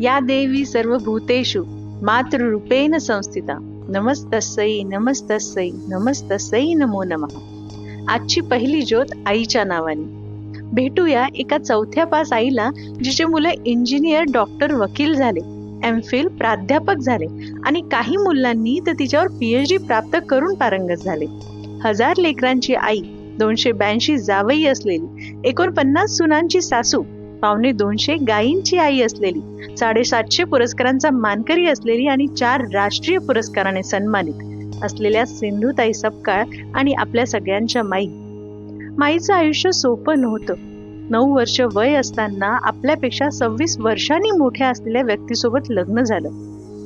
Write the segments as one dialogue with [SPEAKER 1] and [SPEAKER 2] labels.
[SPEAKER 1] या देवी सर्व भूतेषु मातृरूपेण संस्थिता। नमस्तस्सई नमस्तस्सई नमस्तस्सई नमो नमः। आजची पहिली ज्योत आईच्या नावाने। भेटूया एका चौथ्या पास आईला जिचे मुलं इंजिनियर डॉक्टर वकील झाले एम फिल प्राध्यापक झाले आणि काही मुलांनी तर तिच्यावर पीएचडी प्राप्त करून पारंगत झाले. हजार लेकरांची आई दोनशे ब्याऐंशी जावई असलेली एकोणपन्नास सुनांची सासू पावणे दोनशे गायींची आई असलेली साडेसातशे पुरस्कारांचा मानकरी असलेली आणि चार राष्ट्रीय पुरस्काराने सन्मानित असलेल्या सिंधुताई सपकाळ आणि आपल्या सगळ्यांच्या माई. माईचं आयुष्य सोपं नव्हतं. नऊ वर्ष वय असताना आपल्यापेक्षा सव्वीस वर्षांनी मोठ्या असलेल्या व्यक्तीसोबत लग्न झालं.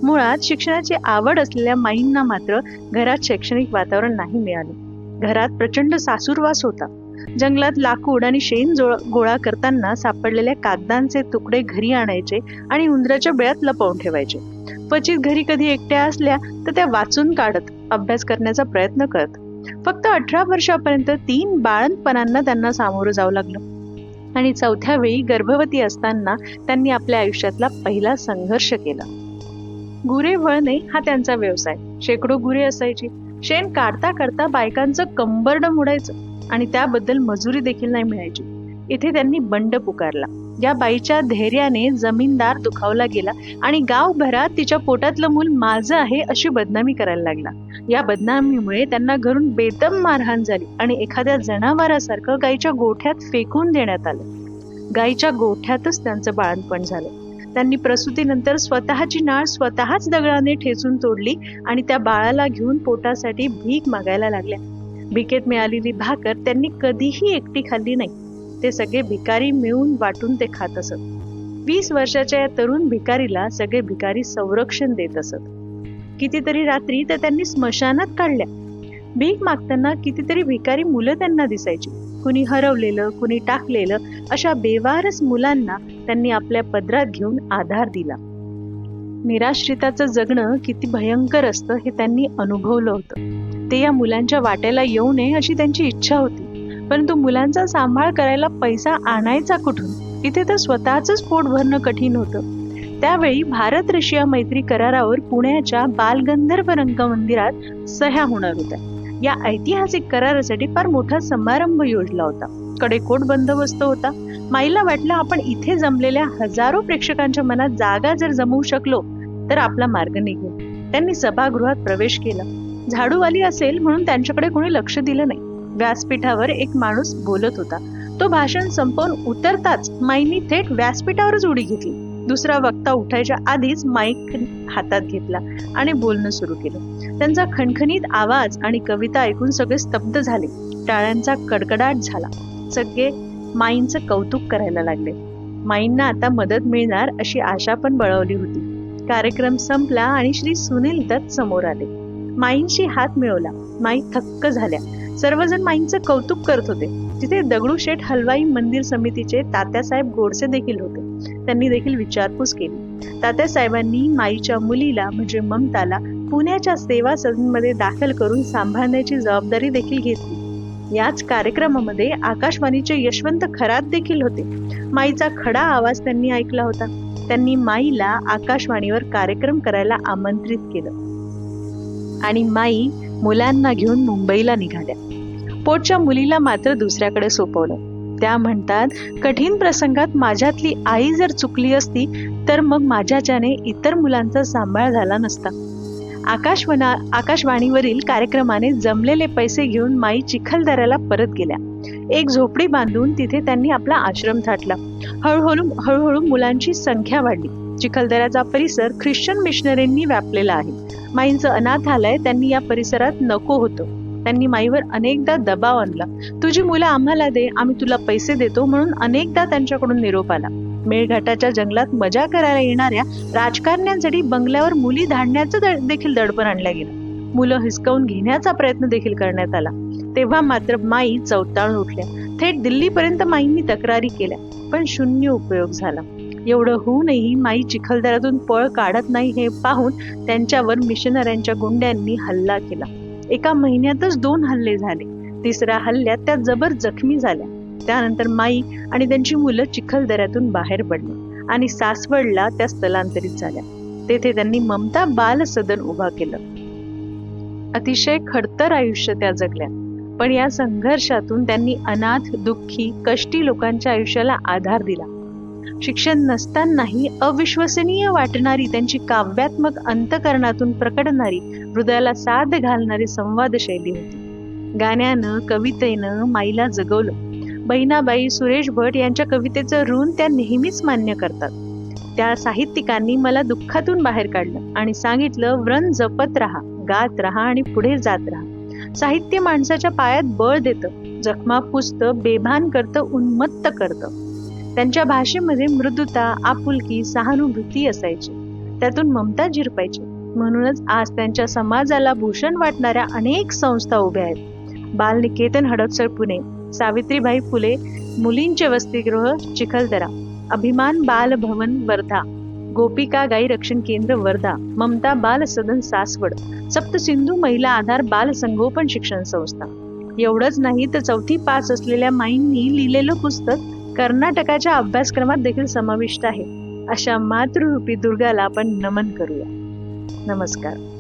[SPEAKER 1] मुळात शिक्षणाची आवड असलेल्या माईंना मात्र घरात शैक्षणिक वातावरण नाही मिळालं. घरात प्रचंड सासूरवास होता. जंगलात लाकूड आणि शेण गोळा करताना सापडलेल्या कागदांचे तुकडे घरी आणायचे आणि उंदराच्या बेळात लपवून ठेवायचे. क्वचित घरी कधी एकट्या असल्या तर त्या वाचून काढत अभ्यास करण्याचा प्रयत्न करत. फक्त अठरा वर्षापर्यंत तीन बाळणपणांना त्यांना सामोरं जावं लागलं. आणि चौथ्या वेळी गर्भवती असताना त्यांनी आपल्या आयुष्यातला पहिला संघर्ष केला. गुरे वळणे हा त्यांचा व्यवसाय. शेकडो गुरे असायची. शेण काढता काढता बायकांचं कंबरड मोडायचं. आणि त्याबद्दल मजुरी देखील नाही मिळायची. इथे त्यांनी बंड पुकारला. या बाईच्या धैर्याने जमीनदार दुखावला गेला आणि गावभरात तिच्या पोटातलं मूल माझं आहे अशी बदनामी करायला लागला. या बदनामीमुळे त्यांना घरून बेदम मारहाण झाली आणि एखाद्या जनावरासारखं गाईच्या गोठ्यात फेकून देण्यात आलं. गाईच्या गोठ्यातच त्यांचं बाळणपण झालं. त्यांनी प्रसूतीनंतर स्वतःची नाळ स्वतःच दगडाने ठेचून तोडली आणि त्या बाळाला घेऊन पोटासाठी भीक मागायला लागल्या. भिकेत मिळालेली भाकर त्यांनी कधीही एकटी खाल्ली नाही. ते सगळे भिकारी मिळून वाटून ते खात असत. वीस वर्षाच्या या तरुण भिकारीला सगळे भिकारी संरक्षण देत असत. कितीतरी रात्री तर त्यांनी स्मशानात काढल्या. भीक मागताना कितीतरी भिकारी मुलं त्यांना दिसायची. कुणी हरवलेलं कुणी टाकलेलं अशा बेवारस मुलांना त्यांनी आपल्या पदरात घेऊन आधार दिला. निराश्रिताचं जगणं किती भयंकर असतं हे त्यांनी अनुभवलं होतं. ते या मुलांच्या वाट्याला येऊ नये अशी त्यांची इच्छा होती. परंतु मुलांचा सांभाळ करायला पैसा आणायचा कुठून? इथे तर स्वतःच पोट भरणं कठीण होतं. त्यावेळी भारत रशिया मैत्री करारावर पुण्याच्या बालगंधर्व रंगमंदिरात सह्या होणार होत्या. या ऐतिहासिक करारासाठी फार मोठा समारंभ योजला होता. कडेकोट बंदोबस्त होता. माईला वाटलं आपण इथे जमलेल्या हजारो प्रेक्षकांच्या मनात जागा जर जमवू शकलो तर आपला मार्ग निघेल. त्यांनी सभागृहात प्रवेश केला. झाडूवाली असेल म्हणून त्यांच्याकडे कोणी लक्ष दिलं नाही. व्यासपीठावर एक माणूस बोलत होता. तो भाषण संपवून उतरताच माईनी थेट व्यासपीठावरच उडी घेतली. दुसरा वक्ता उठायच्या आधीच माईक हातात घेतला आणि बोलणं सुरू केलं. त्यांचा खणखणीत आवाज आणि कविता ऐकून सगळे स्तब्ध झाले. टाळ्यांचा कडकडाट झाला. सगळे माईंचं कौतुक करायला लागले. माईंना आता मदत मिळणार अशी आशा पण बळवली होती. कार्यक्रम संपला आणि श्री सुनील दत्त समोर आले. माईंशी हात मिळवला. माई थक्क झाल्या. सर्वजण माईंचं कौतुक करत होते. तिथे दगडूशेठ हलवाई मंदिर समितीचे तात्यासाहेब गोडसे देखील होते. त्यांनी देखील विचारपूस केली. तात्यासाहेबांनी माईच्या मुलीला म्हणजे ममताला पुण्याच्या सेवा सदनमध्ये दाखल करून सांभाळण्याची जबाबदारी देखील घेतली. याच कार्यक्रमामध्ये आकाशवाणीचे यशवंत खरात देखील होते. माईचा खडा आवाज त्यांनी ऐकला होता. त्यांनी माईला आकाशवाणीवर कार्यक्रम करायला आमंत्रित केलं. आणि माई मुलांना घेऊन मुंबईला निघाल्या. पोटच्या मुलीला मात्र दुसऱ्याकडे सोपवलं. त्या म्हणतात कठीण प्रसंगात माझ्यातली आई जर चुकली असती तर मग माझ्याच्याने इतर मुलांचा सांभाळ झाला नसता. आकाशवना आकाशवाणीवरील कार्यक्रमाने जमलेले पैसे घेऊन माई चिखलदऱ्याला परत गेल्या. एक झोपडी बांधून तिथे त्यांनी आपला आश्रम थाटला. हळूहळू हळूहळू मुलांची संख्या वाढली. चिखलदऱ्याचा परिसर ख्रिश्चन मिशनरींनी व्यापलेला आहे. माईंचं अनाथालय त्यांनी या परिसरात नको होतं. त्यांनी माईवर अनेकदा दबाव आणला. तुझी मुलं आम्हाला दे आम्ही तुला पैसे देतो म्हणून अनेकदा त्यांच्याकडून निरोप आला. मेळघाटाच्या जंगलात मजा करायला येणाऱ्या राजकारण्यांसाठी बंगल्यावर मुली धाडण्याचं देखील दडपण आणलं गेलं. मुलं हिसकावून घेण्याचा प्रयत्न देखील करण्यात आला. तेव्हा मात्र माई चौताळून उठल्या. थेट दिल्लीपर्यंत माईंनी तक्रारी केल्या पण शून्य उपयोग झाला. एवढं होऊनही माई चिखलदऱ्यातून पळ काढत नाही हे पाहून त्यांच्यावर मिशनऱ्यांच्या गुंड्यांनी हल्ला केला. एका महिन्यातच दोन हल्ले झाले. तिसऱ्या हल्ल्यात त्या जबर जखमी झाल्या. त्यानंतर माई आणि त्यांची मुलं चिखलदऱ्यातून बाहेर पडली आणि सासवडला त्या स्थलांतरित झाल्या. तेथे त्यांनी ममता बाल सदन उभा केलं. अतिशय खडतर आयुष्य त्या जगल्या. पण या संघर्षातून त्यांनी अनाथ दुःखी कष्टी लोकांच्या आयुष्याला आधार दिला. शिक्षण नसतानाही अविश्वसनीय वाटणारी त्यांची काव्यात्मक अंतकरणातून प्रकटणारी हृदयाला साध घालणारी संवाद शैली होती. गाण्यानं कवितेनं माईला जगवलं. बहिणाबाई सुरेश भट यांच्या कवितेचं ऋण त्या नेहमीच मान्य करतात. त्या साहित्यिकांनी मला दुःखातून बाहेर काढलं आणि सांगितलं व्रण जपत राहा गात राहा आणि पुढे जात राहा. साहित्य माणसाच्या पायात बळ देतं जखमा पुसतं बेभान करतं उन्मत्त करतं. त्यांच्या भाषेमध्ये मृदुता आपुलकी सहानुभूती असायची. त्यातून ममता झिरपायची. म्हणूनच आज त्यांच्या समाजाला भूषण वाटणाऱ्या अनेक संस्था उभ्या आहेत. बालनिकेतन हडपसर पुणे सावित्रीबाई फुले मुलींचे वसतिगृह चिखलदरा अभिमान बाल भवन वर्धा गोपिका गाई रक्षण केंद्र वर्धा ममता बाल सदन सासवड सप्तसिंधू महिला आधार बाल संगोपन शिक्षण संस्था. एवढंच नाही तर चौथी पास असलेल्या माईंनी लिहिलेलं पुस्तक कर्नाटकाच्या अभ्यासक्रमात देखील समाविष्ट आहे. अशा मातृरूपी दुर्गाला आपण नमन करूया. नमस्कार.